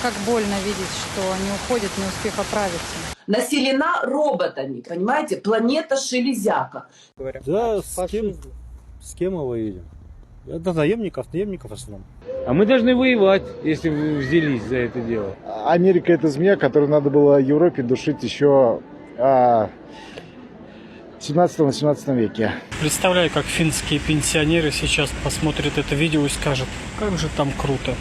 Как больно видеть, что они уходят, не успев оправиться. населена роботами, понимаете? Планета Шелезяка. Да, с кем, с кем мы воюем? Это наемников, наемников в основном. А мы должны воевать, если вы взялись за это дело. Америка это змея, которую надо было Европе душить еще а, в 17-18 веке. Представляю, как финские пенсионеры сейчас посмотрят это видео и скажут, как же там круто.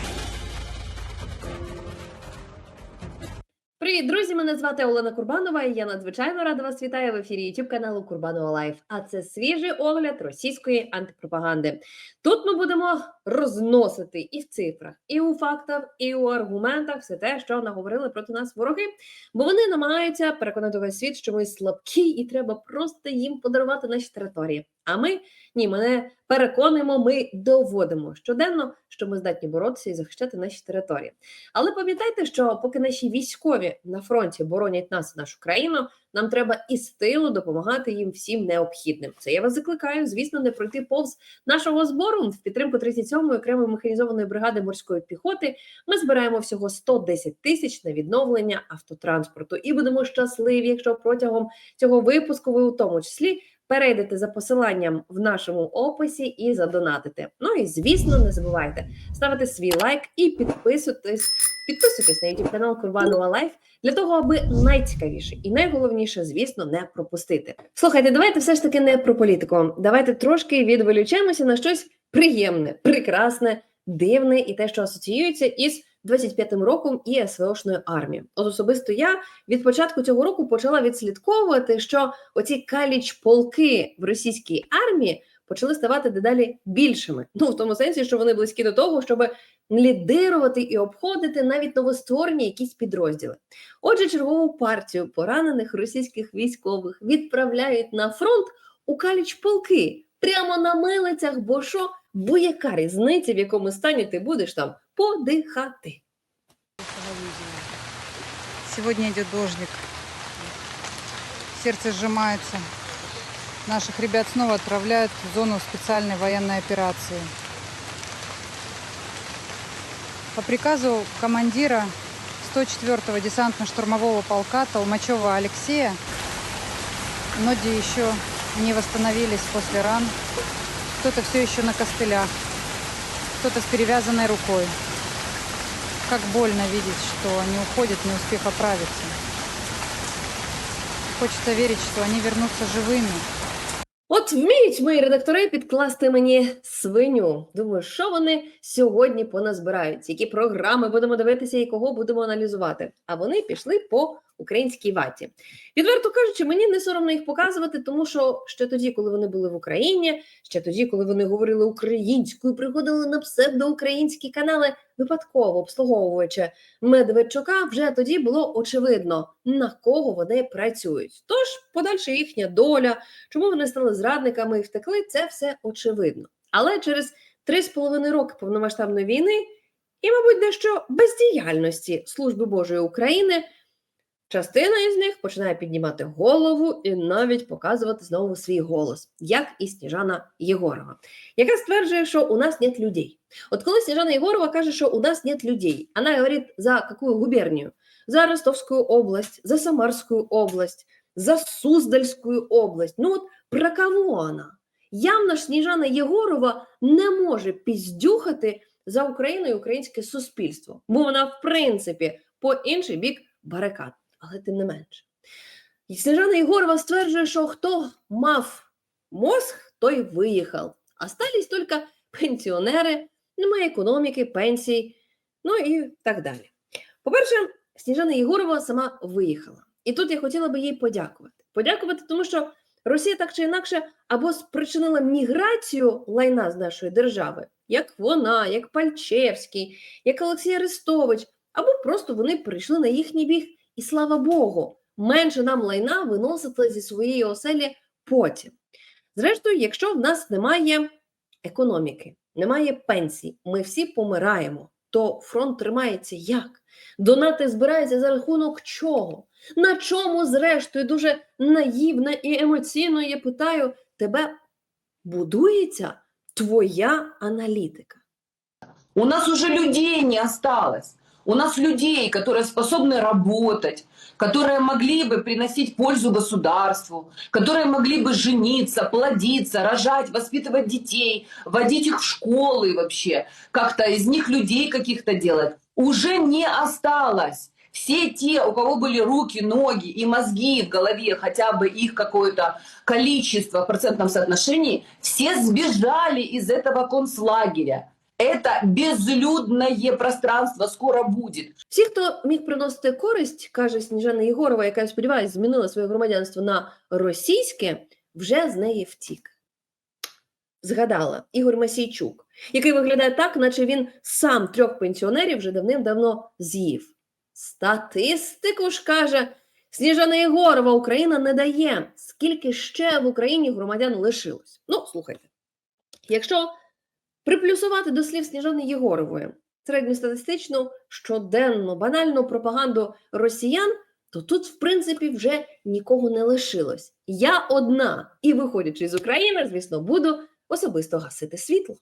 Привіт, друзі! Мене звати Олена Курбанова, і я надзвичайно рада вас вітаю в ефірі YouTube каналу Курбанова Лайф. А це свіжий огляд російської антипропаганди. Тут ми будемо розносити і в цифрах, і у фактах, і у аргументах все те, що наговорили проти нас вороги. Бо вони намагаються переконати весь світ, що ми слабкі, і треба просто їм подарувати наші території. А ми ні, ми не переконуємо, ми доводимо щоденно, що ми здатні боротися і захищати наші території. Але пам'ятайте, що поки наші військові на фронті боронять нас, нашу країну, нам треба із тилу допомагати їм всім необхідним. Це я вас закликаю, звісно, не пройти повз нашого збору в підтримку 37-ї окремої механізованої бригади морської піхоти. Ми збираємо всього 110 тисяч на відновлення автотранспорту, і будемо щасливі, якщо протягом цього випуску ви у тому числі. Перейдете за посиланням в нашому описі і задонатите. Ну і звісно, не забувайте ставити свій лайк і підписуйтесь, підписуйтесь на YouTube канал Курбанова Лайф для того, аби найцікавіше і найголовніше, звісно, не пропустити. Слухайте, давайте все ж таки не про політику. Давайте трошки відволічемося на щось приємне, прекрасне, дивне і те, що асоціюється із 25-м роком і СВОшною армією. От особисто я від початку цього року почала відслідковувати, що оці каліч полки в російській армії почали ставати дедалі більшими. Ну в тому сенсі, що вони близькі до того, щоб лідирувати і обходити навіть новостворені якісь підрозділи. Отже, чергову партію поранених російських військових відправляють на фронт у каліч полки прямо на милицях, бо що, бо яка різниця, в якому стані ти будеш там подихати. Сегодня идет дождик. Сердце сжимается. Наших ребят снова отправляют в зону специальной военной операции. По приказу командира 104-го десантно-штурмового полка Толмачева Алексея, многие еще не восстановились после ран. Кто-то все еще на костылях, кто-то с перевязанной рукой. Как больно видеть, что они уходят, не успев оправиться. Хочется верить, что они вернутся живыми. От вміють мої редактори підкласти мені свиню. Думаю, що вони сьогодні поназбирають, які програми будемо дивитися і кого будемо аналізувати. А вони пішли по українській ваті. Відверто кажучи, мені не соромно їх показувати, тому що ще тоді, коли вони були в Україні, ще тоді, коли вони говорили українською, приходили на псевдоукраїнські канали, випадково обслуговуючи Медведчука, вже тоді було очевидно, на кого вони працюють. Тож подальша їхня доля, чому вони стали зрадниками і втекли, це все очевидно. Але через три з половиною роки повномасштабної війни і, мабуть, дещо бездіяльності Служби Божої України. Частина із них починає піднімати голову і навіть показувати знову свій голос, як і Сніжана Єгорова, яка стверджує, що у нас нет людей. От коли Сніжана Єгорова каже, що у нас нет людей, вона говорить за яку губернію? За Ростовську область, за Самарську область, за Суздальську область. Ну от про кого вона? Явно ж Сніжана Єгорова не може піздюхати за Україну і українське суспільство, бо вона, в принципі, по інший бік барикад але тим не менше. І Сніжана Єгорова стверджує, що хто мав мозг, той виїхав. Остались тільки пенсіонери, немає економіки, пенсій, ну і так далі. По-перше, Сніжана Єгорова сама виїхала. І тут я хотіла би їй подякувати. Подякувати, тому що Росія так чи інакше або спричинила міграцію лайна з нашої держави, як вона, як Пальчевський, як Олексій Арестович, або просто вони прийшли на їхній біг. І слава Богу, менше нам лайна виносити зі своєї оселі потім. Зрештою, якщо в нас немає економіки, немає пенсій, ми всі помираємо, то фронт тримається як? Донати збираються за рахунок чого? На чому, зрештою, дуже наївно і емоційно я питаю, тебе будується твоя аналітика? У нас уже людей не осталось. У нас людей, которые способны работать, которые могли бы приносить пользу государству, которые могли бы жениться, плодиться, рожать, воспитывать детей, водить их в школы вообще, как-то из них людей каких-то делать, уже не осталось. Все те, у кого были руки, ноги и мозги в голове, хотя бы их какое-то количество в процентном соотношении, все сбежали из этого концлагеря. Это безлюдное пространство скоро будет. Всі, хто міг приносити користь, каже Сніжана Єгорова, яка я сподіваюся змінила своє громадянство на російське, вже з неї втік. Згадала Ігор Масійчук, який виглядає так, наче він сам трьох пенсіонерів вже давним-давно з'їв. Статистику ж каже Сніжана Єгорова, Україна не дає. Скільки ще в Україні громадян лишилось? Ну, слухайте, якщо приплюсувати до слів Сніжани Єгорової середньостатистичну щоденну банальну пропаганду росіян, то тут, в принципі, вже нікого не лишилось. Я одна, і виходячи з України, звісно, буду особисто гасити світло.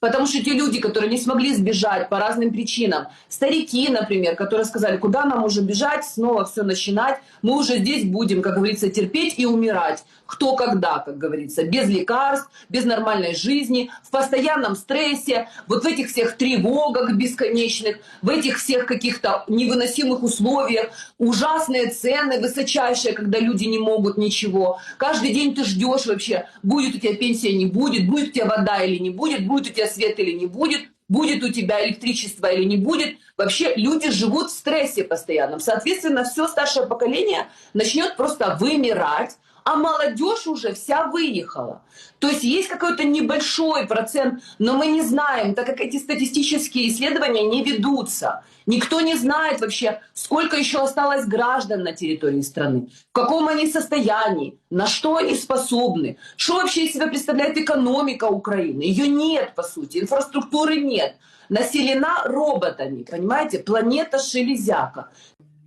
Потому что те люди, которые не смогли сбежать по разным причинам, старики, например, которые сказали, куда нам уже бежать, снова все начинать, мы уже здесь будем, как говорится, терпеть и умирать. Кто когда, как говорится, без лекарств, без нормальной жизни, в постоянном стрессе, вот в этих всех тревогах бесконечных, в этих всех каких-то невыносимых условиях, ужасные цены высочайшие, когда люди не могут ничего. Каждый день ты ждешь вообще, будет у тебя пенсия, не будет, будет у тебя вода или не будет, будет у свет или не будет, будет у тебя электричество или не будет. Вообще люди живут в стрессе постоянном. Соответственно, все старшее поколение начнет просто вымирать, а молодежь уже вся выехала. То есть есть какой-то небольшой процент, но мы не знаем, так как эти статистические исследования не ведутся. Никто не знает вообще, сколько еще осталось граждан на территории страны, в каком они состоянии, на что они способны, что вообще из себя представляет экономика Украины. Ее нет, по сути, инфраструктуры нет. Населена роботами, понимаете, планета шелезяка.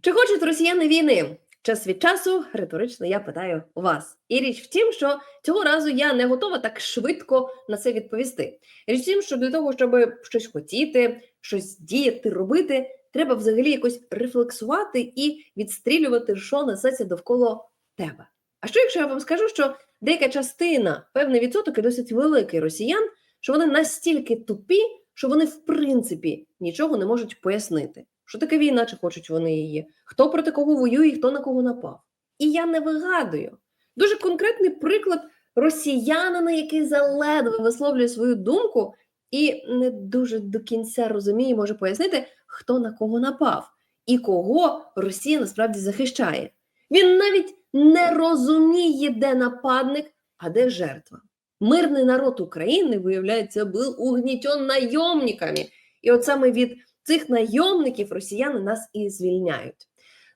Чи хочуть росіяни війни? Час від часу риторично я питаю вас. І річ в тім, що цього разу я не готова так швидко на це відповісти. Річ в тім, що для того, щоб щось хотіти, щось діяти, робити, треба взагалі якось рефлексувати і відстрілювати, що несеться довкола тебе. А що якщо я вам скажу, що деяка частина, певний відсоток і досить великий росіян, що вони настільки тупі, що вони в принципі нічого не можуть пояснити. Що таке війна, чи хочуть вони її? Хто проти кого воює, і хто на кого напав? І я не вигадую. Дуже конкретний приклад росіянина, який заледве висловлює свою думку і не дуже до кінця розуміє, може пояснити, хто на кого напав і кого Росія насправді захищає. Він навіть не розуміє, де нападник, а де жертва. Мирний народ України, виявляється, був угнітен найомниками. І от саме від цих найомників росіяни нас і звільняють.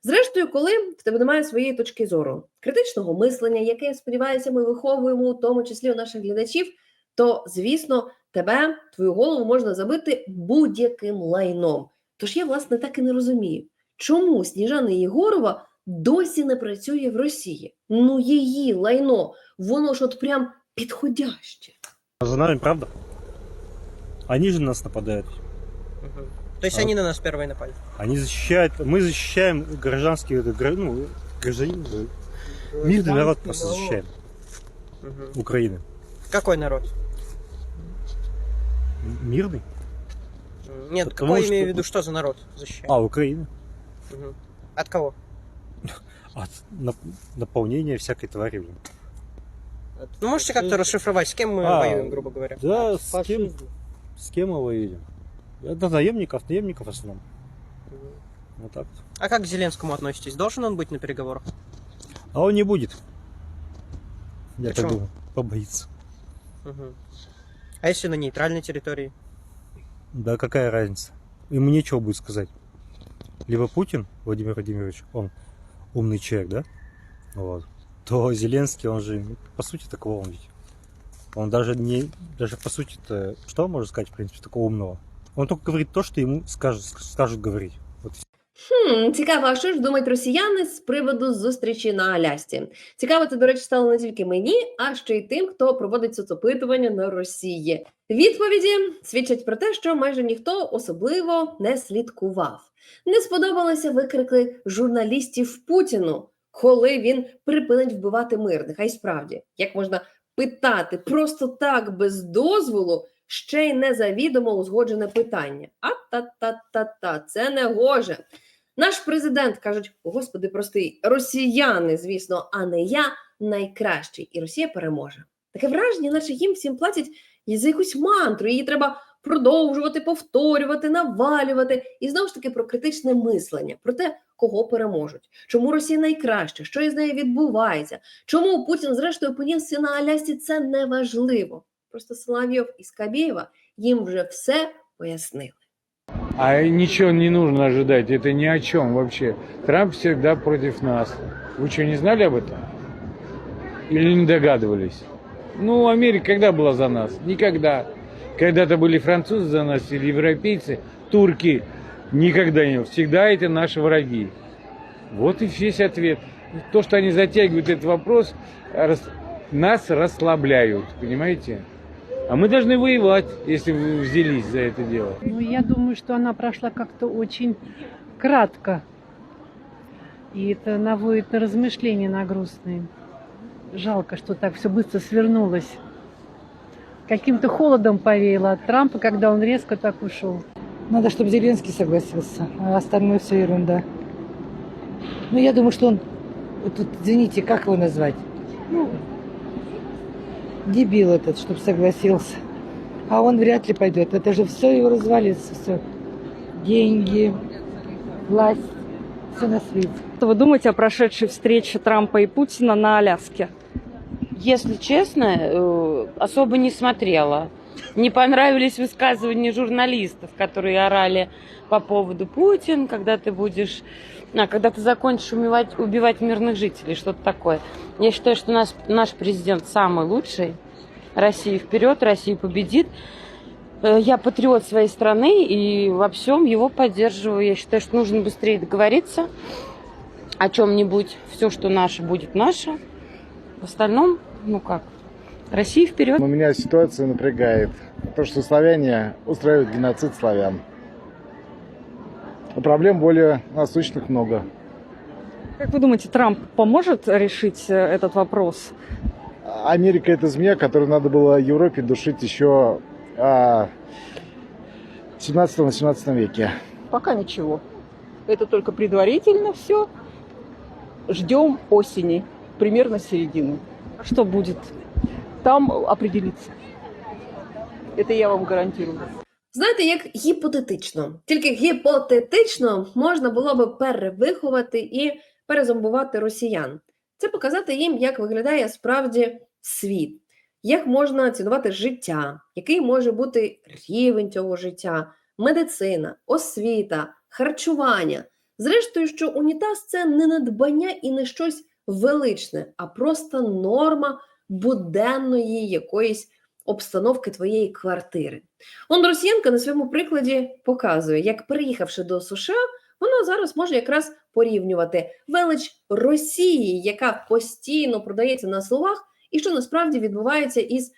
Зрештою, коли в тебе немає своєї точки зору, критичного мислення, яке, я сподіваюся, ми виховуємо, у тому числі у наших глядачів, то, звісно, тебе, твою голову можна забити будь-яким лайном. Тож я, власне, так і не розумію, чому Сніжана Єгорова досі не працює в Росії. Ну, її лайно, воно ж от прям підходяще. За нами, правда? Они же на нас нападают. То есть А. они на нас первые напали. Они защищают, мы защищаем гражданские, э, гра- ну, гражданин, мирный народ просто защищаем Украины. Какой народ? Мирный? Нет, Потому какой что- имею в виду, что за народ защищает? А, Украина. Мгм. От кого? От нап- наполнения всякой твари. блин. Ну, можете как-то расшифровать, с кем мы А, воюем, грубо говоря? Да, с кем, с кем мы воюем? Это наемников, наемников в основном. Вот так. А как к Зеленскому относитесь? Должен он быть на переговорах? А он не будет. Я так Почему? думаю. Побоится. Мгм. А если на нейтральной территории? Да какая разница? Ему нечего будет сказать. Либо Путин, Владимир Владимирович, он умный человек, да? Вот. То Зеленский, он же, по сути, такого он ведь. Он даже не, даже по сути-то, что может сказать, в принципе, такого умного? Он только говорит то, что ему скажут, скажут говорить. Вот Хм, цікаво, а що ж думають росіяни з приводу зустрічі на Алясці? Цікаво, це, до речі, стало не тільки мені, а ще й тим, хто проводить соцопитування на Росії. Відповіді свідчать про те, що майже ніхто особливо не слідкував. Не сподобалися викрики журналістів Путіну, коли він припинить вбивати мирних. А й справді, як можна питати просто так без дозволу, ще й незавідомо узгоджене питання. А та та та та це не гоже. Наш президент кажуть: Господи, прости, росіяни, звісно, а не я найкращий, і Росія переможе. Таке враження, наче їм всім платять за якусь мантру. Її треба продовжувати, повторювати, навалювати. І знову ж таки про критичне мислення, про те, кого переможуть, чому Росія найкраща, що із нею відбувається, чому Путін, зрештою, опинився на Алясці, це не важливо. Просто Соловйов і Скабєєва їм вже все пояснили. А ничего не нужно ожидать, это ни о чем вообще. Трамп всегда против нас. Вы что, не знали об этом? Или не догадывались? Ну, Америка когда была за нас? Никогда. Когда-то были французы за нас или европейцы, турки. Никогда не было. Всегда это наши враги. Вот и весь ответ. То, что они затягивают этот вопрос, рас- нас расслабляют, понимаете? А мы должны воевать, если вы взялись за это дело. Ну, я думаю, что она прошла как-то очень кратко. И это наводит на размышления на грустные. Жалко, что так все быстро свернулось. Каким-то холодом повеяло от Трампа, когда он резко так ушел. Надо, чтобы Зеленский согласился, а остальное все ерунда. Ну, я думаю, что он, вот тут, извините, как его назвать? Ну, дебил этот, чтобы согласился. А он вряд ли пойдет. Это же все его развалится, все. Деньги, власть, все на свете. Что вы думаете о прошедшей встрече Трампа и Путина на Аляске? Если честно, э, особо не смотрела. Не понравились высказывания журналистов, которые орали по поводу Путин, когда ты будешь, а, когда ты закончишь убивать, убивать мирных жителей, что-то такое. Я считаю, что наш, наш президент самый лучший. Россия вперед, Россия победит. Э, Я патриот своей страны и во всем его поддерживаю. Я считаю, что нужно быстрее договориться о чем-нибудь. Все, что наше, будет наше. В остальном, ну как, Россия вперед. Но меня ситуация напрягает. То, что славяне устраивают геноцид славян. А проблем более насущных много. Как вы думаете, Трамп поможет решить э, этот вопрос? Америка это змея, которую надо было Европе душить еще а, в 17-18 веке. Пока ничего. Это только предварительно все. Ждем осени, примерно середины. А Что будет? Там определится. Это я вам гарантирую. Знаєте, як гіпотетично, тільки гіпотетично можна було би перевиховати і перезомбувати росіян. Це показати їм, як виглядає справді світ, як можна цінувати життя, який може бути рівень цього життя, медицина, освіта, харчування. Зрештою, що унітаз це не надбання і не щось величне, а просто норма буденної якоїсь обстановки твоєї квартири. Он Росієнка на своєму прикладі показує, як приїхавши до США, вона зараз може якраз порівнювати велич Росії, яка постійно продається на словах, і що насправді відбувається із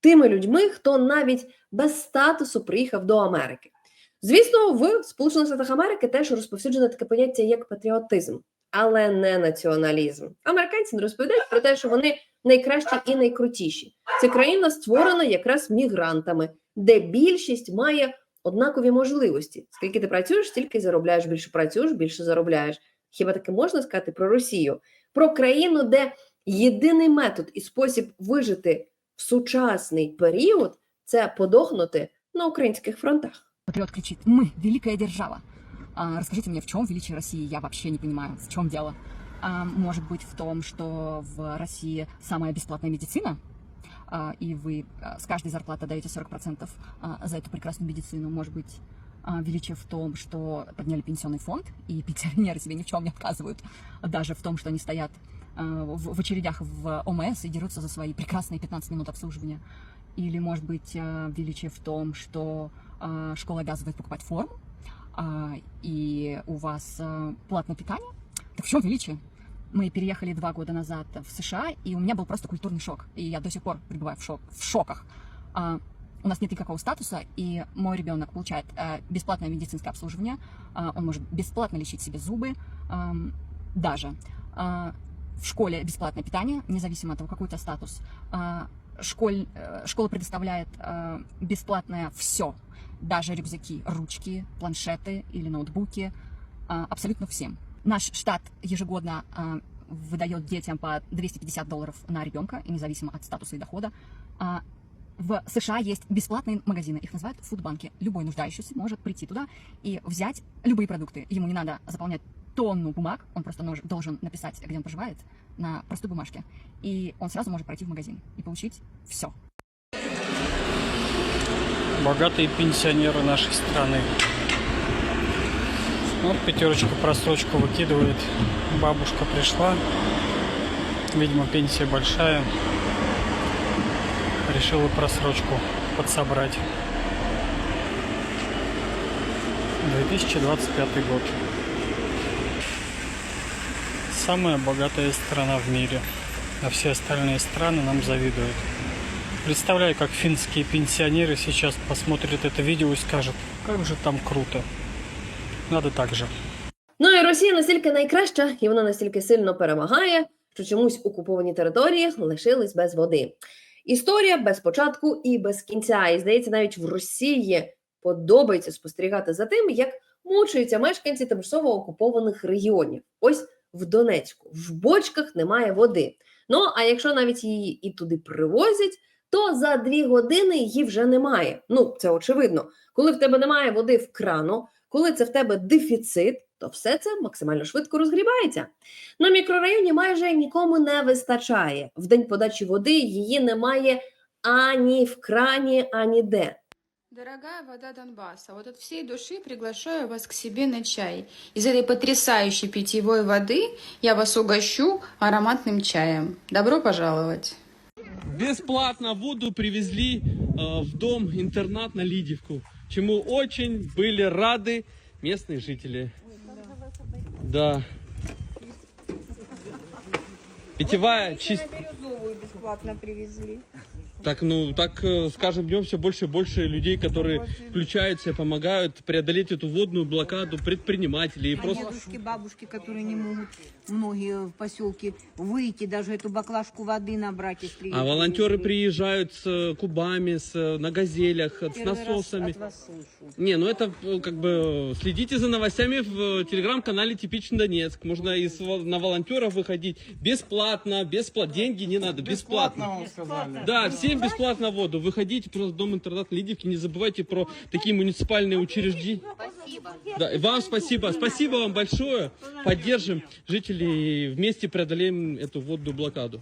тими людьми, хто навіть без статусу приїхав до Америки. Звісно, в Сполучених Штатах Америки теж розповсюджене таке поняття як патріотизм, але не націоналізм. Американці не розповідають про те, що вони найкращі і найкрутіші. Ця країна створена якраз мігрантами, де більшість має однакові можливості. Скільки ти працюєш, стільки заробляєш. Більше працюєш, більше заробляєш. Хіба таке можна сказати про Росію? Про країну, де єдиний метод і спосіб вижити в сучасний період це подохнути на українських фронтах. Патриот кричит, мы великая держава. А, расскажите мне, в чем величие России? Я вообще не понимаю, в чем дело. А, может быть, в том, что в России самая бесплатная медицина, а, и вы с каждой зарплаты даете 40% а, за эту прекрасную медицину. Может быть, величие в том, что подняли пенсионный фонд, и пенсионеры себе ни в чем не отказывают, даже в том, что они стоят в, очередях в ОМС и дерутся за свои прекрасные 15 минут обслуживания. Или, может быть, величие в том, что школа обязывает покупать форму, и у вас а, платное питание, так в чем величие? Мы переехали два года назад в США, и у меня был просто культурный шок. И я до сих пор пребываю в, шок, в шоках. А, у нас нет никакого статуса, и мой ребенок получает а, бесплатное медицинское обслуживание, а, он может бесплатно лечить себе зубы, даже. А, в школе бесплатное питание, независимо от того, какой у тебя статус. Школь, э, школа предоставляет э, бесплатное все, даже рюкзаки, ручки, планшеты или ноутбуки, а, абсолютно всем. Наш штат ежегодно выдает детям по 250 долларов на ребенка, независимо от статуса и дохода. В США есть бесплатные магазины, их называют фудбанки. Любой нуждающийся может прийти туда и взять любые продукты. Ему не надо заполнять тонну бумаг, он просто должен написать, где он проживает, на простой бумажке. И он сразу может пройти в магазин и получить все. Богатые пенсионеры нашей страны. Вот пятерочку просрочку выкидывает. Бабушка пришла. Видимо, пенсия большая. Решила просрочку подсобрать. 2025 год. Самая богатая страна в мире. А все остальные страны нам завидуют. Представляю, как финские пенсионеры сейчас посмотрят это видео и скажут, как же там круто. Надо так же. Ну і Росія настільки найкраща, і вона настільки сильно перемагає, що чомусь окуповані території лишились без води. Історія без початку і без кінця. І здається, навіть в Росії подобається спостерігати за тим, як мучаються мешканці тимчасово окупованих регіонів. Ось в Донецьку в бочках немає води. Ну а якщо навіть її і туди привозять, то за дві години її вже немає. Ну це очевидно. Коли в тебе немає води в крану, коли це в тебе дефіцит, то все це максимально швидко розгрібається. На мікрорайоні майже нікому не вистачає. В день подачі води її немає ані в крані, ані де. Дорогая вода Донбасса, вот от всей души приглашаю вас к себе на чай. Из этой потрясающей питьевой воды я вас угощу ароматным чаем. Добро пожаловать! Бесплатно воду привезли э, в дом-интернат на Лидивку, чему очень были рады местные жители. Да. Питьевая чист... бесплатно привезли. Так, ну, так э, с каждым днем все больше и больше людей, которые включаются, помогают преодолеть эту водную блокаду, предпринимателей. И А просто... дедушки, бабушки, которые не могут, многие в поселке, выйти, даже эту баклажку воды набрать из А волонтеры приезжают с э, кубами, с, э, на газелях, с насосами. Не, ну это как бы следите за новостями в телеграм-канале «Типичный Донецк». Можно и с на волонтеров выходить бесплатно, бесплатно, деньги не надо, бесплатно. Да, всем бесплатно воду. Выходите просто в дом-интернат Лидивки, не забывайте про такие муниципальные учреждения. Да, и вам спасибо. Спасибо вам большое. Поддержим жителей, вместе преодолеем эту водную блокаду.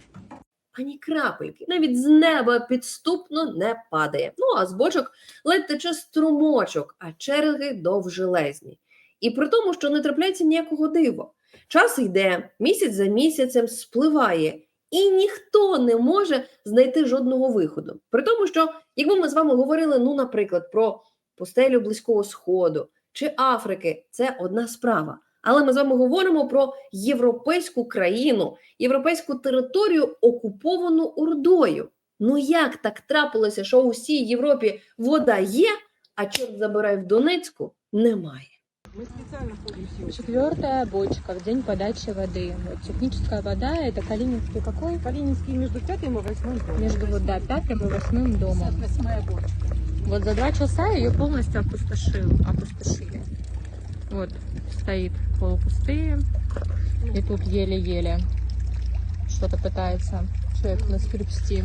ані крапельки, навіть з неба підступно не падає. Ну а з бочок ледь тече струмочок, а черги довжелезні. І при тому, що не трапляється ніякого дива. Час йде, місяць за місяцем спливає, і ніхто не може знайти жодного виходу. При тому, що якби ми з вами говорили, ну, наприклад, про пустелю Близького Сходу чи Африки, це одна справа. Але ми з вами говоримо про європейську країну, європейську територію, окуповану Ордою. Ну як так трапилося, що у всій Європі вода є, а чорт забирай в Донецьку немає? Четвертая бочка в день подачи воды. Вот, техническая вода это Калининский какой? Калининский между пятым и восьмым домом. Между вот, да, пятым и восьмым домом. Восьмая бочка. Вот за два часа ее полностью опустошил, опустошили. Вот стоит полупустые. И тут еле-еле что-то пытается человек наскребсти.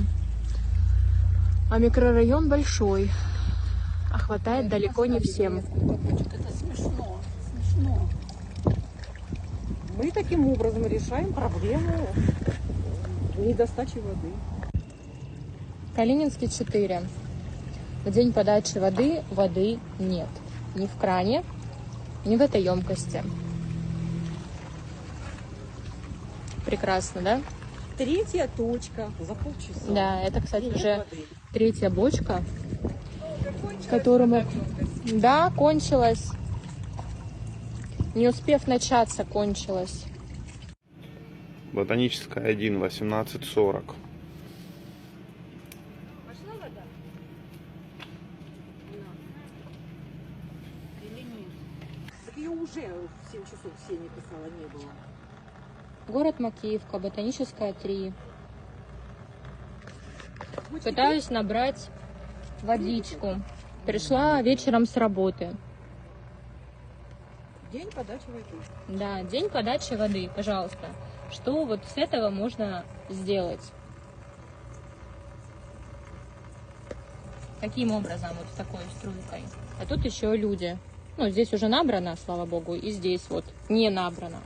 А микрорайон большой, а хватает далеко не всем. Это смешно, смешно. Мы таким образом решаем проблему недостачи воды. Калининский 4. В день подачи воды воды нет. Ни в кране, ни в этой емкости. Прекрасно, да? Третья точка за полчаса. Да, это, кстати, уже воды. третья бочка, которому... Да, кончилась. Не успев начаться, кончилась. Ботаническая 1, 18.40. Так ее уже в 7 часов все не писала, не было. Город Макеевка, Ботаническая 3. Пытаюсь набрать водичку. Пришла вечером с работы. День подачи воды. Да, день подачи воды, пожалуйста. Что вот с этого можно сделать? Каким образом, вот с такой струйкой? А тут еще люди. Ну, здесь уже набрано, слава богу, и здесь вот не набрано.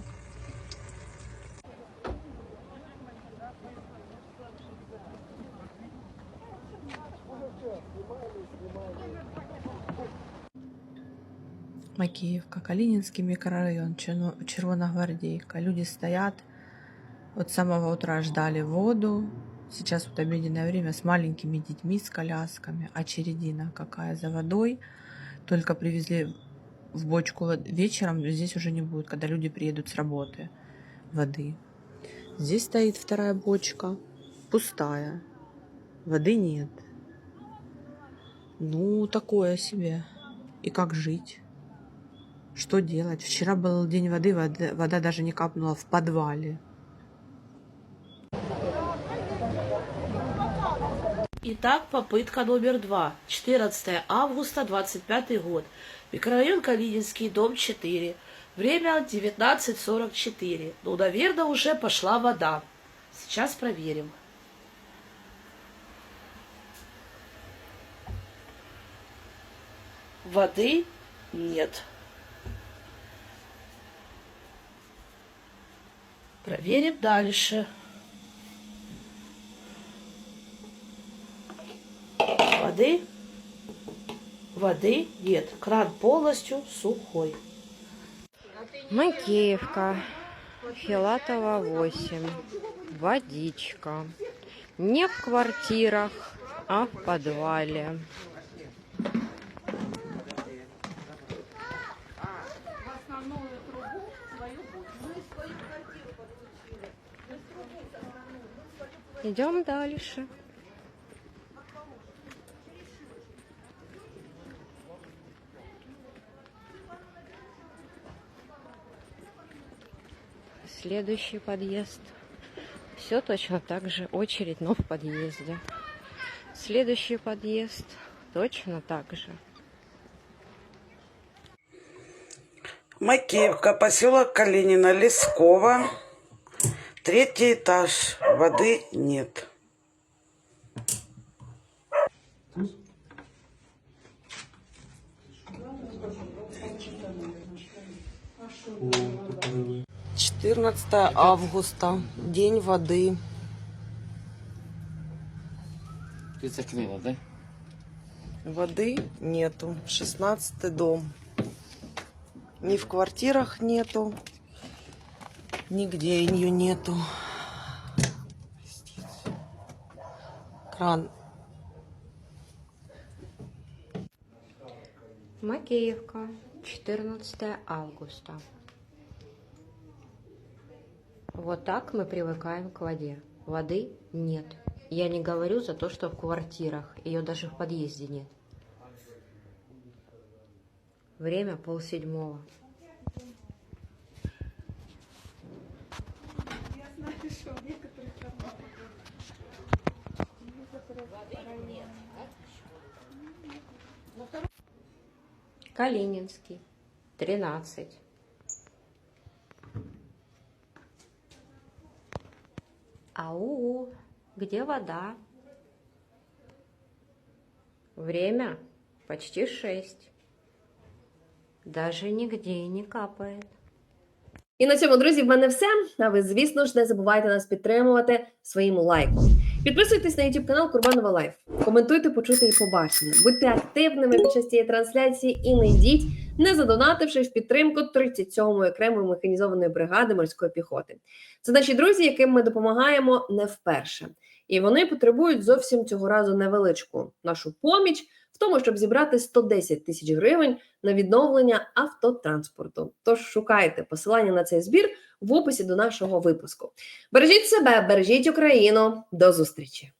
Макеевка, Калининский микрорайон, Черно- Червоногвардейка. Люди стоят, от самого утра ждали воду. Сейчас вот обеденное время с маленькими детьми, с колясками. Очередина какая за водой. Только привезли в бочку вечером, здесь уже не будет, когда люди приедут с работы воды. Здесь стоит вторая бочка, пустая. Воды нет. Ну, такое себе. И как жить? Что делать? Вчера был день воды, вода, вода даже не капнула в подвале. Итак, попытка номер два. 14 августа, 25 год. Микрорайон Калининский, дом 4. Время 19.44. Ну, наверное, уже пошла вода. Сейчас проверим. Воды нет. Проверим дальше. Воды? Воды нет. Кран полностью сухой. Макеевка, Филатова 8. Водичка. Не в квартирах, а в подвале. Идем дальше. Следующий подъезд. Все точно так же. Очередь, но в подъезде. Следующий подъезд. Точно так же. Макеевка, поселок Калинина, Лескова. Третий этаж. Воды нет. Четырнадцатое августа. День воды. Ты закрыла, да? Воды нету. Шестнадцатый дом. Ни в квартирах нету. Нигде ее нету. Кран. Макеевка, 14 августа. Вот так мы привыкаем к воде. Воды нет. Я не говорю за то, что в квартирах. Ее даже в подъезде нет. Время полседьмого. Калининский, 13. Ау, где вода? Время почти шесть. Даже нигде не капает. І на цьому, друзі, в мене все. А ви, звісно ж, не забувайте нас підтримувати своїм лайком. Підписуйтесь на YouTube канал Курбанова Лайф. Коментуйте, почути і побачення. Будьте активними під час цієї трансляції і не йдіть, не задонативши в підтримку 37-ї окремої механізованої бригади морської піхоти. Це наші друзі, яким ми допомагаємо не вперше. І вони потребують зовсім цього разу невеличку нашу поміч, в тому, щоб зібрати 110 тисяч гривень на відновлення автотранспорту. Тож шукайте посилання на цей збір в описі до нашого випуску. Бережіть себе, бережіть Україну. До зустрічі!